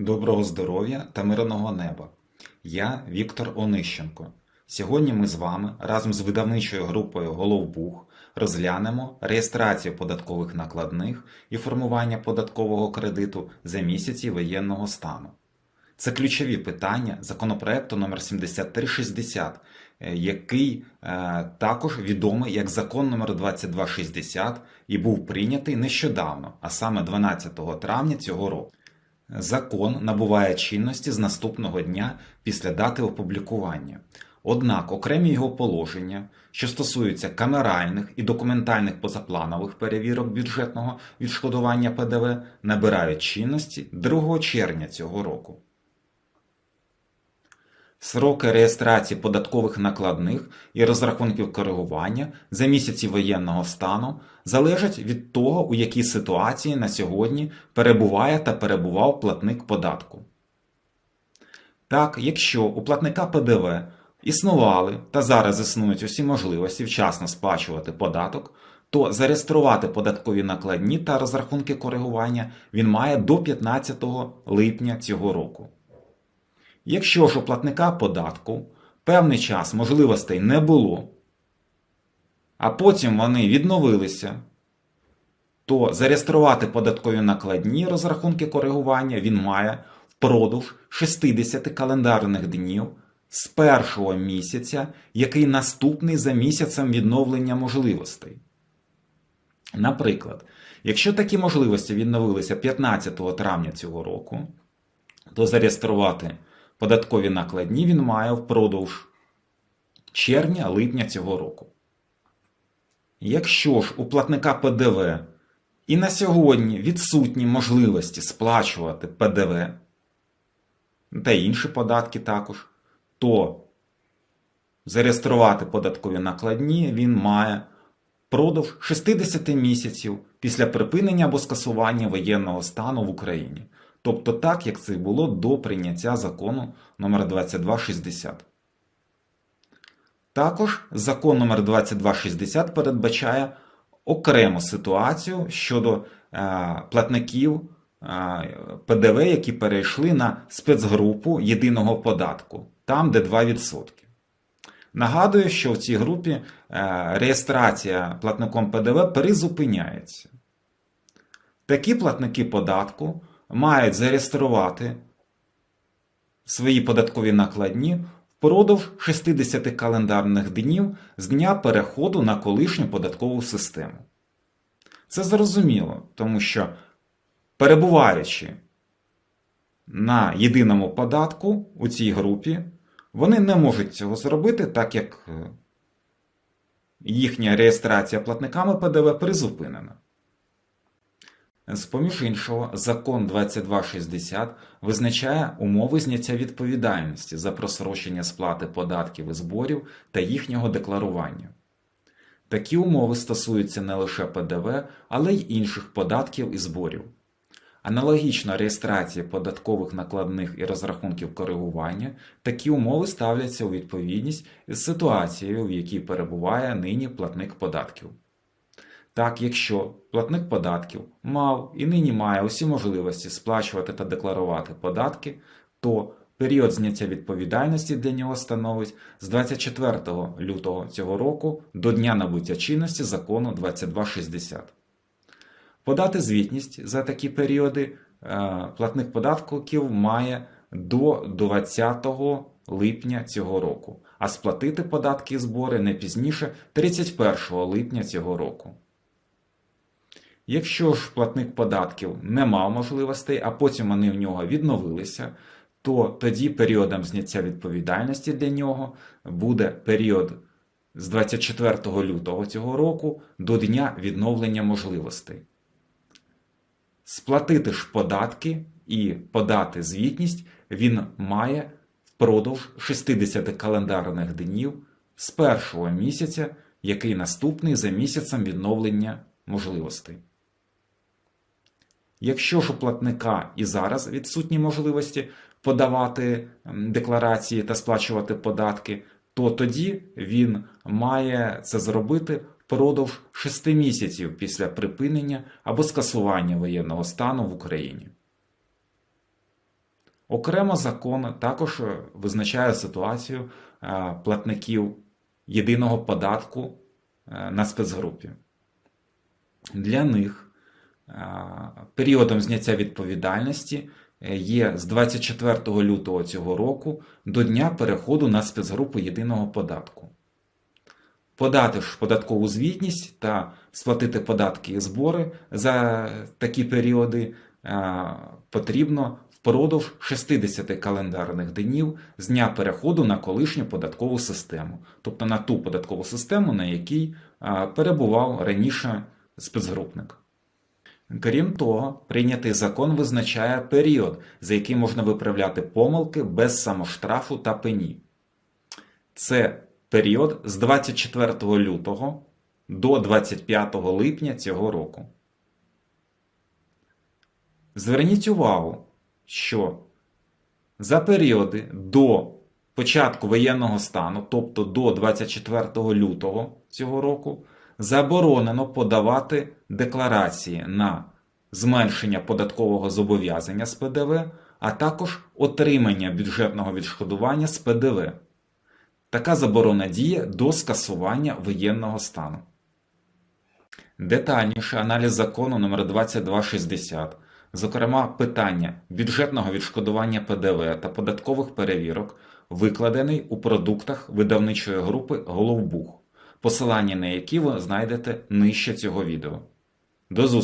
Доброго здоров'я та мирного неба. Я Віктор Онищенко. Сьогодні ми з вами разом з видавничою групою Головбух розглянемо реєстрацію податкових накладних і формування податкового кредиту за місяці воєнного стану. Це ключові питання законопроекту номер 7360, е, який е, також відомий як закон номер 2260 і був прийнятий нещодавно, а саме 12 травня цього року. Закон набуває чинності з наступного дня після дати опублікування. Однак окремі його положення, що стосуються камеральних і документальних позапланових перевірок бюджетного відшкодування ПДВ, набирають чинності 2 червня цього року. Сроки реєстрації податкових накладних і розрахунків коригування за місяці воєнного стану залежать від того, у якій ситуації на сьогодні перебуває та перебував платник податку. Так, якщо у платника ПДВ існували та зараз існують усі можливості вчасно сплачувати податок, то зареєструвати податкові накладні та розрахунки коригування він має до 15 липня цього року. Якщо ж у платника податку певний час можливостей не було, а потім вони відновилися, то зареєструвати податкові накладні розрахунки коригування він має впродовж 60 календарних днів з першого місяця, який наступний за місяцем відновлення можливостей. Наприклад, якщо такі можливості відновилися 15 травня цього року, то зареєструвати податкові накладні він має впродовж червня-липня цього року. Якщо ж у платника ПДВ і на сьогодні відсутні можливості сплачувати ПДВ та інші податки також, то зареєструвати податкові накладні він має впродовж 60 місяців після припинення або скасування воєнного стану в Україні. Тобто так, як це було до прийняття закону номер 2260. Також закон номер 2260 передбачає окрему ситуацію щодо е, платників е, ПДВ, які перейшли на спецгрупу єдиного податку, там, де 2%. Нагадую, що в цій групі е, реєстрація платником ПДВ призупиняється. Такі платники податку мають зареєструвати свої податкові накладні впродовж 60 календарних днів з дня переходу на колишню податкову систему. Це зрозуміло, тому що перебуваючи на єдиному податку у цій групі, вони не можуть цього зробити, так як е, їхня реєстрація платниками ПДВ призупинена. З-поміж іншого, закон 2260 визначає умови зняття відповідальності за просрочення сплати податків і зборів та їхнього декларування. Такі умови стосуються не лише ПДВ, але й інших податків і зборів. Аналогічно реєстрації податкових накладних і розрахунків коригування, такі умови ставляться у відповідність з ситуацією, в якій перебуває нині платник податків. Так, якщо платник податків мав і нині має усі можливості сплачувати та декларувати податки, то період зняття відповідальності для нього становить з 24 лютого цього року до дня набуття чинності закону 2260. Подати звітність за такі періоди е, платник податків має до 20 липня цього року, а сплатити податки і збори не пізніше 31 липня цього року. Якщо ж платник податків не мав можливостей, а потім вони в нього відновилися, то тоді періодом зняття відповідальності для нього буде період з 24 лютого цього року до дня відновлення можливостей. Сплатити ж податки і подати звітність він має впродовж 60 календарних днів з першого місяця, який наступний за місяцем відновлення можливостей. Якщо ж у платника і зараз відсутні можливості подавати декларації та сплачувати податки, то тоді він має це зробити впродовж 6 місяців після припинення або скасування воєнного стану в Україні. Окремо закон також е, визначає ситуацію е, платників єдиного податку е, на спецгрупі. Для них періодом зняття відповідальності е, є з 24 лютого цього року до дня переходу на спецгрупу єдиного податку. Подати ж податкову звітність та сплатити податки і збори за такі періоди е, потрібно впродовж 60 календарних днів з дня переходу на колишню податкову систему, тобто на ту податкову систему, на якій е, перебував раніше спецгрупник. Крім того, прийнятий закон визначає період, за який можна виправляти помилки без самоштрафу та пені. Це період з 24 лютого до 25 липня цього року. Зверніть увагу, що за періоди до початку воєнного стану, тобто до 24 лютого цього року, заборонено подавати декларації на зменшення податкового зобов'язання з ПДВ, а також отримання бюджетного відшкодування з ПДВ. Така заборона діє до скасування воєнного стану. Детальніше аналіз закону номер 2260, зокрема питання бюджетного відшкодування ПДВ та податкових перевірок, викладений у продуктах видавничої групи Головбух, посилання на які ви знайдете нижче цього відео. До зустрічі!